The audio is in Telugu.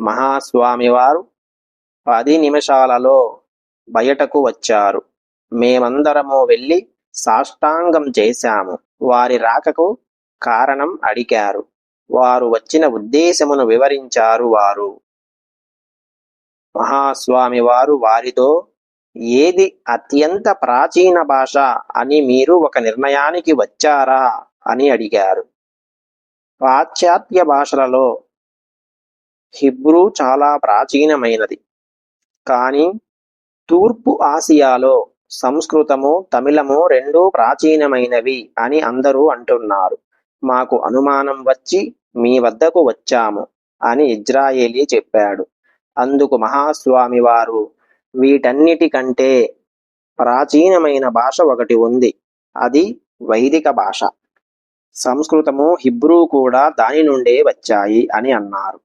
మహాస్వామి వారు పది నిమిషాలలో బయటకు వచ్చారు. మేమందరము వెళ్ళి సాష్టాంగం చేశాము. వారి రాకకు కారణం అడిగారు. వారు వచ్చిన ఉద్దేశమును వివరించారు వారు. మహాస్వామి వారు వారితో ఏది అత్యంత ప్రాచీన భాష అని మీరు ఒక నిర్ణయానికి వచ్చారా? అని అడిగారు. పాశ్చాత్య భాషలలో హిబ్రూ చాలా ప్రాచీనమైనది. కానీ తూర్పు ఆసియాలో సంస్కృతము తమిళము రెండూ ప్రాచీనమైనవి అని అందరూ అంటున్నారు. మాకు అనుమానం వచ్చి మీ వద్దకు వచ్చాము అని ఇజ్రాయేలీ చెప్పాడు. అందుకు మహాస్వామి వారు వీటన్నిటికంటే ప్రాచీనమైన భాష ఒకటి ఉంది. అది వైదిక భాష. సంస్కృతము హిబ్రూ కూడా దాని నుండే వచ్చాయి అని అన్నారు.